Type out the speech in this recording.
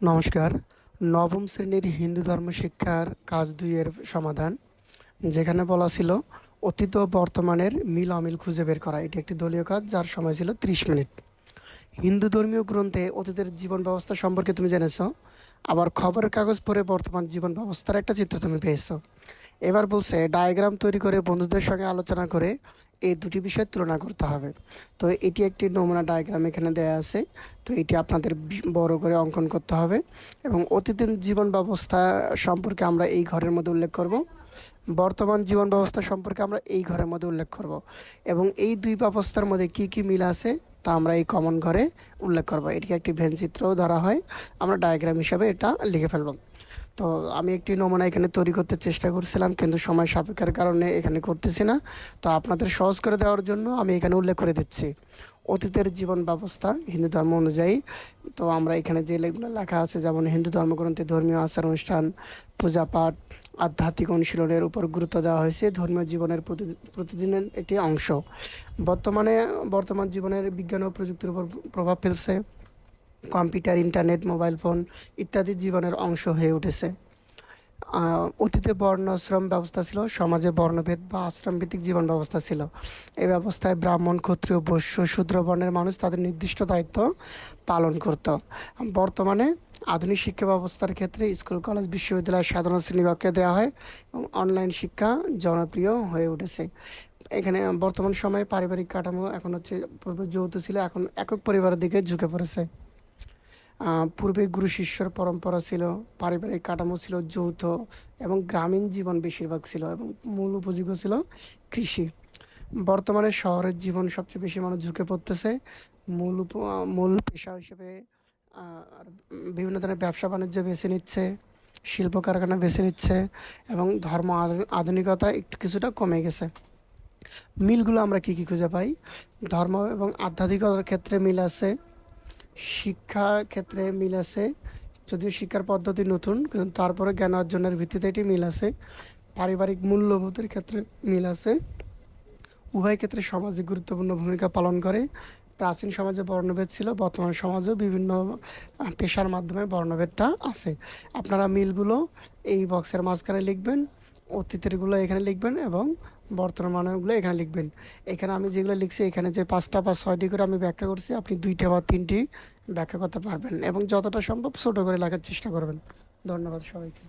নমস্কার। নবম শ্রেণির হিন্দু ধর্ম শিক্ষার কাজ দুইয়ের সমাধান, যেখানে বলা ছিল অতীত ও বর্তমানের মিল অমিল খুঁজে বের করা। এটি একটি দলীয় কাজ, যার সময় ছিল ত্রিশ মিনিট। হিন্দু ধর্মীয় গ্রন্থে অতীতের জীবন ব্যবস্থা সম্পর্কে তুমি জেনেছ, আবার খবরের কাগজ পড়ে বর্তমান জীবন ব্যবস্থার একটা চিত্র তুমি পেয়েছ। এবার বলছে ডায়াগ্রাম তৈরি করে বন্ধুদের সঙ্গে আলোচনা করে এই দুটি বিষয় তুলনা করতে হবে। তো এটি একটি নমুনা ডায়াগ্রাম এখানে দেয়া আছে। তো এটি আপনাদের বড় করে অঙ্কন করতে হবে। এবং অতীতের জীবন ব্যবস্থা সম্পর্কে আমরা এই ঘরের মধ্যে উল্লেখ করব। বর্তমান জীবন ব্যবস্থা সম্পর্কে আমরা এই ঘরের মধ্যে উল্লেখ করব। এবং এই দুই ব্যবস্থার মধ্যে কি কি মিল আছে, তা আমরা এই কমন ঘরে উল্লেখ করব। এটিকে একটি ভেনচিত্রও ধরা হয়। আমরা ডায়াগ্রাম হিসাবে এটা লিখে ফেলব। তো আমি একটি নমুনা এখানে তৈরি করতে চেষ্টা করছিলাম, কিন্তু সময় সাপেক্ষের কারণে এখানে করতেছি না। তো আপনাদের সহজ করে দেওয়ার জন্য আমি এখানে উল্লেখ করে দিচ্ছি। অতীতের জীবন ব্যবস্থা হিন্দু ধর্ম অনুযায়ী। তো আমরা এখানে যে লেখগুলো লেখা আছে, যেমন হিন্দু ধর্মগ্রন্থে ধর্মীয় আচার অনুষ্ঠান, পূজা পাঠ, আধ্যাত্মিক অনুশীলনের উপর গুরুত্ব দেওয়া হয়েছে। ধর্মীয় জীবনের প্রতি- প্রতিদিনের একটি অংশ। বর্তমানে, বর্তমান জীবনের বিজ্ঞান ও প্রযুক্তির উপর প্রভাব ফেলছে। কম্পিউটার, ইন্টারনেট, মোবাইল ফোন ইত্যাদি জীবনের অংশ হয়ে উঠেছে। অতীতে বর্ণাশ্রম ব্যবস্থা ছিল, সমাজে বর্ণভেদ বা আশ্রমভিত্তিক জীবন ব্যবস্থা ছিল। এই ব্যবস্থায় ব্রাহ্মণ, ক্ষত্রিয়, বৈশ্য, শূদ্র বর্ণের মানুষ তাদের নির্দিষ্ট দায়িত্ব পালন করত। বর্তমানে আধুনিক শিক্ষা ব্যবস্থার ক্ষেত্রে স্কুল, কলেজ, বিশ্ববিদ্যালয় সাধারণ শ্রেণীকক্ষে দেওয়া হয় এবং অনলাইন শিক্ষা জনপ্রিয় হয়ে উঠেছে। এখানে বর্তমান সময়ে পারিবারিক কাঠামো এখন হচ্ছে যৌথ ছিল, এখন একক পরিবারের দিকে ঝুঁকে পড়েছে। পূর্বে গুরু শিষ্যর পরম্পরা ছিল, পারিবারিক কাঠামো ছিল যৌথ এবং গ্রামীণ জীবন বেশিরভাগ ছিল এবং মূল উপযোগ্য ছিল কৃষি। বর্তমানে শহরের জীবন সবচেয়ে বেশি মানুষ ঝুঁকে পড়তেছে। মূল মূল পেশা হিসেবে বিভিন্ন ধরনের ব্যবসা বাণিজ্য বেছে নিচ্ছে, শিল্প কারখানা বেছে নিচ্ছে এবং ধর্ম আধু- আধুনিকতা একটু কিছুটা কমে গেছে। মিলগুলো আমরা কি কি খুঁজে পাই? ধর্ম এবং আধ্যাত্মিকতার ক্ষেত্রে মিল আছে। শিক্ষা ক্ষেত্রে মিল আছে। যদিও শিক্ষার পদ্ধতি নতুন, কিন্তু তারপরে জ্ঞান অর্জনের ভিত্তিতে এটি মিল আছে। পারিবারিক মূল্যবোধের ক্ষেত্রে মিল আছে। উভয় ক্ষেত্রে সমাজে গুরুত্বপূর্ণ ভূমিকা পালন করে। প্রাচীন সমাজে বর্ণভেদ ছিল, বর্তমান সমাজেও বিভিন্ন পেশার মাধ্যমে বর্ণভেদটা আছে। আপনারা মিলগুলো এই বক্সের মাঝখানে লিখবেন। অতীতেরগুলো এখানে লিখবেন এবং বর্তমানেরগুলো এখানে লিখবেন। এখানে আমি যেগুলো লিখছি, এখানে যে পাঁচটা বা ছয়টি করে আমি ব্যাখ্যা করছি, আপনি দুইটা বা তিনটি ব্যাখ্যা করতে পারবেন এবং যতটা সম্ভব ছোটো করে লেখার চেষ্টা করবেন। ধন্যবাদ সবাইকে।